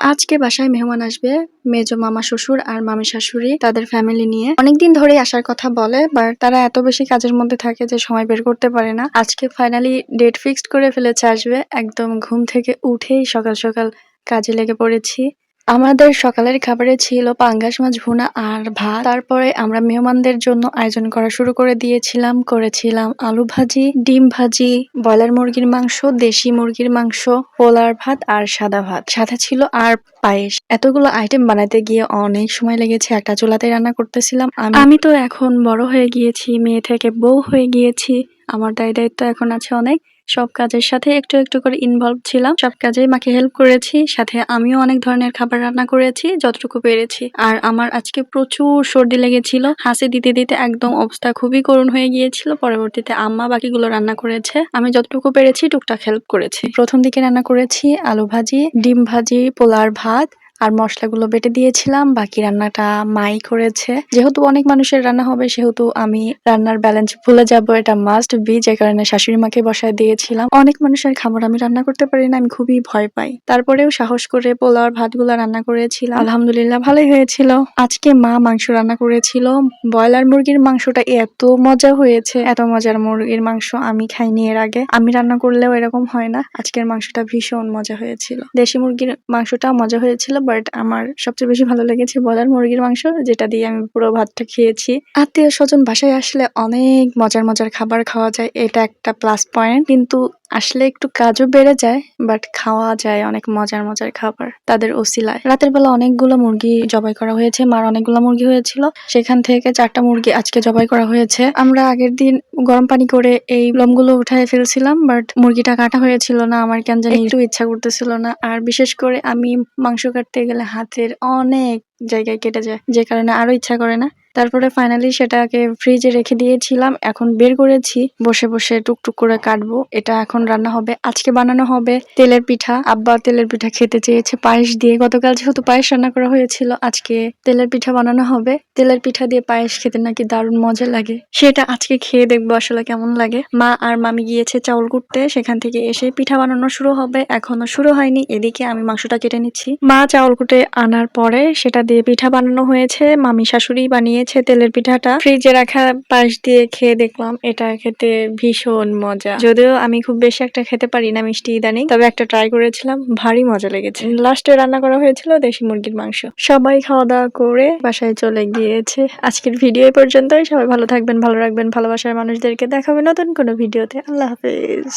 আজকে বাসায় মেহমান আসবে মেজো মামা শ্বশুর আর মামি শাশুড়ি তাদের ফ্যামিলি নিয়ে। অনেকদিন ধরেই আসার কথা বলে বাট তারা এত বেশি কাজের মধ্যে থাকে যে সময় বের করতে পারে না। আজকে ফাইনালি ডেট ফিক্সড করে ফেলেছে, আসবে। একদম ঘুম থেকে উঠেই সকাল সকাল কাজে লেগে পড়েছি। আমাদের সকালের খাবারে ছিল পাঙ্গাস, মাছ, ভুনা আর ভাত। তারপরে আমরা মেহমানদের জন্য আয়োজন করা শুরু করে দিয়েছিলাম। করেছিলাম আলু ভাজি, ডিম ভাজি, ব্রয়লার মুরগির মাংস, দেশি মুরগির মাংস, পোলার ভাত আর সাদা ভাত। সাথে ছিল আর পায়েস। এতগুলো আইটেম বানাতে গিয়ে অনেক সময় লেগেছে। একটা চুলাতে রান্না করতেছিলাম। আমি আমি তো এখন বড় হয়ে গিয়েছি, মেয়ে থেকে বউ হয়ে গিয়েছি। আমার দায় দায়িত্ব এখন আছে অনেক। সব কাজের সাথে একটু একটু করে ইনভলভ ছিলাম। সব কাজেই মাকে হেল্প করেছি। সাথে আমিও অনেক ধরনের খাবার রান্না করেছি, যতটুকু পেরেছি। আর আমার আজকে প্রচুর সর্দি লেগেছিল। হাসি দিতে দিতে একদম অবস্থা খুবই করুণ হয়ে গিয়েছিল। পরবর্তীতে আম্মা বাকিগুলো রান্না করেছে। আমি যতটুকু পেরেছি টুকটাক হেল্প করেছি। প্রথম দিকে রান্না করেছি আলু ভাজি, ডিম ভাজি পোলার ভাত আর মশলাগুলো বেটে দিয়েছিলাম, বাকি রান্নাটা মাই করেছে। যেহেতু অনেক মানুষের রান্না হবে, সেহেতু আমি রান্নার ব্যালেন্স ভুলে যাব, এটা মাস্ট বি যে কারণে শাশুড়ি মাকে বসায় দিয়েছিলাম। অনেক মানুষের খাবার আমি রান্না করতে পারি না, আমি খুবই ভয় পাই। তারপরেও সাহস করে পোলাও ভাতগুলো রান্না করেছিলাম। আলহামদুলিল্লাহ ভালোই হয়েছিল। আজকে মা মাংস রান্না করেছিল। ব্রয়লার মুরগির মাংসটা এত মজা হয়েছে, এত মজার মুরগির মাংস আমি খাইনি এর আগে। আমি রান্না করলেও এরকম হয় না। আজকের মাংসটা ভীষণ মজা হয়েছিল। দেশি মুরগির মাংসটা মজা হয়েছিল বাট আমার সবচেয়ে বেশি ভালো লেগেছে ব্রয়লার মুরগির মাংস যেটা দিয়ে আমি পুরো ভাতটা খেয়েছি। আত্মীয় স্বজন বাসায় আসলে অনেক মজার মজার খাবার খাওয়া যায় এটা একটা প্লাস পয়েন্ট কিন্তু আসলে একটু কাজও বেড়ে যায় বাট খাওয়া যায় অনেক মজার মজার খাবার তাদের ওসিলায়। রাতের বেলা অনেকগুলো মুরগি জবাই করা হয়েছে মার অনেকগুলো মুরগি হয়েছিল। সেখান থেকে চারটা মুরগি আজকে জবাই করা হয়েছে। আমরা আগের দিন গরম পানি করে এই লোমগুলো উঠায় ফেলছিলাম বাট মুরগিটা কাটা হয়েছিল না আমার কেন জানি একটু ইচ্ছা করতেছিল না। আর বিশেষ করে আমি মাংস কাটতে গেলে হাতের অনেক জায়গায় কেটে যায় যে কারণে আরও ইচ্ছা করে না। তারপরে ফাইনালি সেটাকে ফ্রিজে রেখে দিয়েছিলাম। এখন বের করেছি। বসে বসে টুকটুক করে কাটবো। এটা এখন রান্না হবে। আজকে বানানো হবে তেলের পিঠা। আব্বা তেলের পিঠা খেতে চেয়েছে পায়েস দিয়ে। গতকাল যেহেতু পায়েস রান্না করা হয়েছিল, আজকে তেলের পিঠা বানানো হবে। তেলের পিঠা দিয়ে পায়েস খেতে নাকি দারুণ মজা লাগে। সেটা আজকে খেয়ে দেখব আসলে কেমন লাগে। মা আর মামি গিয়েছে চাউল কুটতে। সেখান থেকে এসে পিঠা বানানো শুরু হবে। এখনও শুরু হয়নি। এদিকে আমি মাংসটা কেটে নিচ্ছি। মা চাউল কুটে আনার পরে সেটা দিয়ে পিঠা বানানো হয়েছে। মামি শাশুড়ি বানিয়েছে তেলের পিঠাটা। ফ্রিজে রাখা পাশ দিয়ে খেয়ে দেখলাম এটা খেতে ভীষণ মজা। যদিও আমি খুব বেশি একটা খেতে পারি না মিষ্টি ইদানি, তবে একটা ট্রাই করেছিলাম, ভারী মজা লেগেছে। লাস্টে রান্না করা হয়েছিল দেশি মুরগির মাংস। সবাই খাওয়া দাওয়া করে বাসায় চলে গিয়েছে। আজকের ভিডিও পর্যন্তই। সবাই ভালো থাকবেন, ভালো রাখবেন, ভালোবাসার মানুষদেরকে দেখাবে নতুন কোনো ভিডিওতে আল্লাহ হাফেজ।